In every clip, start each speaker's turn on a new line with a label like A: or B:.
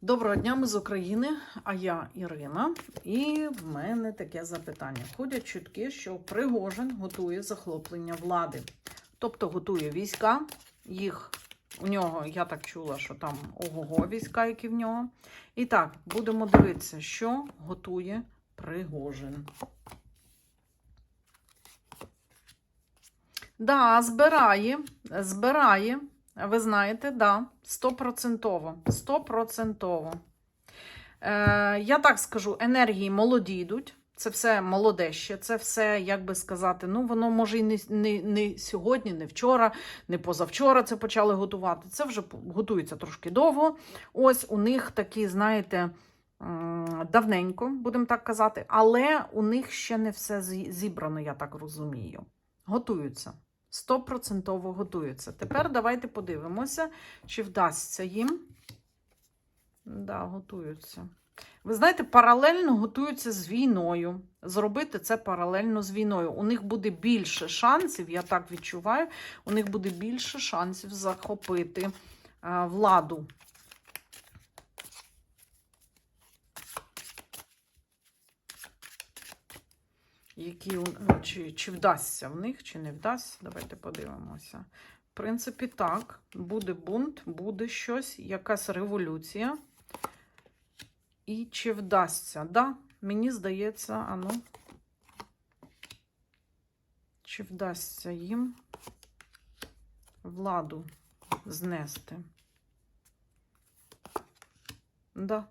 A: Доброго дня, ми з України, а я Ірина. І в мене таке запитання. Ходять чутки, що Пригожин готує захоплення влади. Тобто готує війська, їх у нього, я так чула, що там ого-го війська, які в нього. І так, будемо дивитися, що готує Пригожин. Да, збирає, збирає. Ви знаєте, да, стопроцентово. Стопроцентово. Е, я так скажу, енергії молоді йдуть. Це все молоде ще, це все, як би сказати, ну воно може і не, не, не сьогодні, не вчора, не позавчора це почали готувати. Це вже готується трошки довго. Ось у них такі, знаєте, давненько, будемо так казати, але у них ще не все зібрано, я так розумію. Готуються. Стопроцентово готуються. Тепер давайте подивимося, чи вдасться їм. Да, готуються. Ви знаєте, паралельно готуються з війною. Зробити це паралельно з війною. У них буде більше шансів, я так відчуваю, у них буде більше шансів захопити а, владу. Які, чи, чи вдасться в них, чи не вдасться. Давайте подивимося. В принципі, так. Буде бунт, буде щось, якась революція. І чи вдасться? Да, мені здається, ану. Чи вдасться їм владу знести? Да.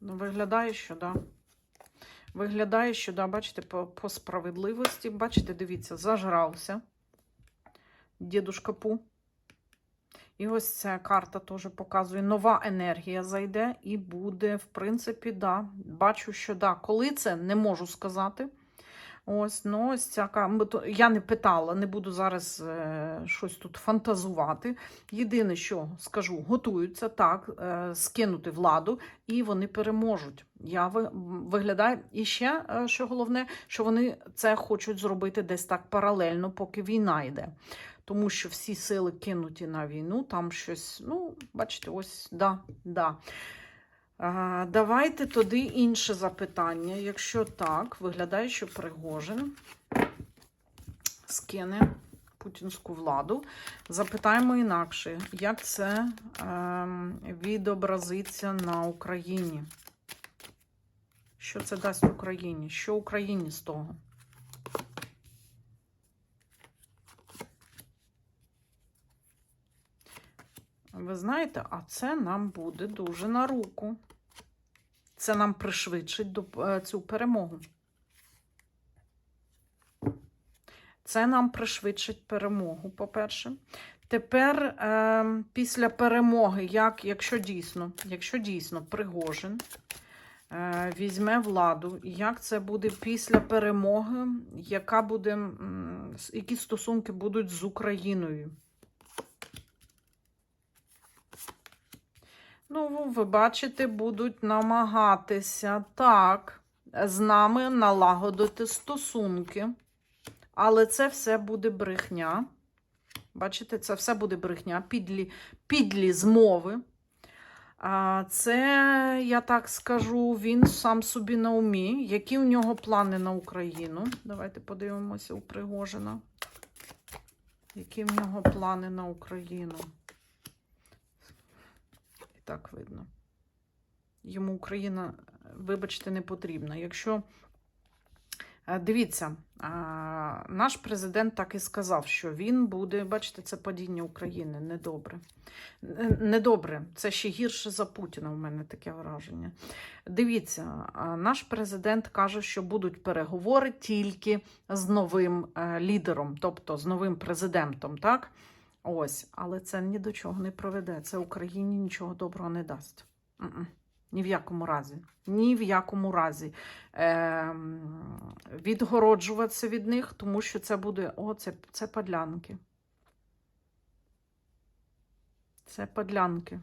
A: Ну, виглядає, що да. Виглядає, що, да, бачите, по, по справедливості. Бачите, дивіться, зажрався. Дідушка Пу. І ось ця карта теж показує, нова енергія зайде і буде, в принципі, да. Бачу, що да. Коли це, не можу сказати. Ось, ну, ось ця Я не питала, не буду зараз е, щось тут фантазувати. Єдине, що скажу, готуються так, е, скинути владу, і вони переможуть. Я ви- виглядаю. І ще, е, що головне, що вони це хочуть зробити десь так паралельно, поки війна йде. Тому що всі сили кинуті на війну, там щось, ну, бачите, ось, да, да. Давайте тоді інше запитання. Якщо так, виглядає, що Пригожин скине путінську владу. Запитаємо інакше, як це ем, відобразиться на Україні? Що це дасть Україні? Що Україні з того? Ви знаєте, а це нам буде дуже на руку. Це нам пришвидшить е, цю перемогу. Це нам пришвидшить перемогу, по-перше. Тепер, е, після перемоги, як, якщо дійсно, якщо дійсно Пригожин е, візьме владу, як це буде після перемоги, яка буде, які стосунки будуть з Україною? Ну, ви бачите, будуть намагатися так з нами налагодити стосунки. Але це все буде брехня. Бачите, це все буде брехня, підлі, підлі змови. А це, я так скажу, він сам собі на умі. Які у нього плани на Україну? Давайте подивимося у Пригожина. Які в нього плани на Україну? Так видно. Йому Україна, вибачте, не потрібна. Якщо Е, Дивіться, наш президент так і сказав, що він буде, бачите, це падіння України недобре. Недобре, це ще гірше за Путіна, у мене таке враження. Дивіться, наш президент каже, що будуть переговори тільки з новим е, лідером, тобто з новим президентом, так? Ось, але це ні до чого не проведе. Це Україні нічого доброго не дасть. М-м. Ні в якому разі. Ні в якому разі ем, відгороджуватися від них, тому що це буде о, це, це подлянки. Це подлянки.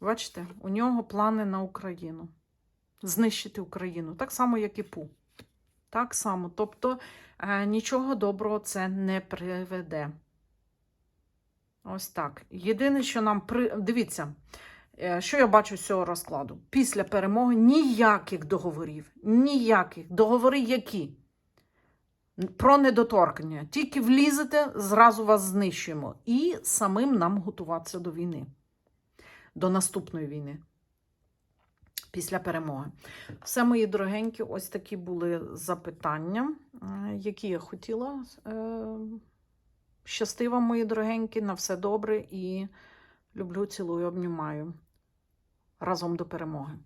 A: Бачите, у нього плани на Україну. Знищити Україну. Так само, як і Пу. Так само. Тобто е, нічого доброго це не приведе. Ось так. Єдине, що нам при... дивіться, Е, Що я бачу з цього розкладу? Після перемоги ніяких договорів, ніяких. Договори які? Про недоторкнення. Тільки влізете, зразу вас знищуємо. І самим нам готуватися до війни, до наступної війни. Після перемоги. Все, мої дорогенькі, ось такі були запитання, е, які я хотіла. Щасти вам, мої дорогенькі, на все добре і люблю, цілую, обнімаю. Разом до перемоги.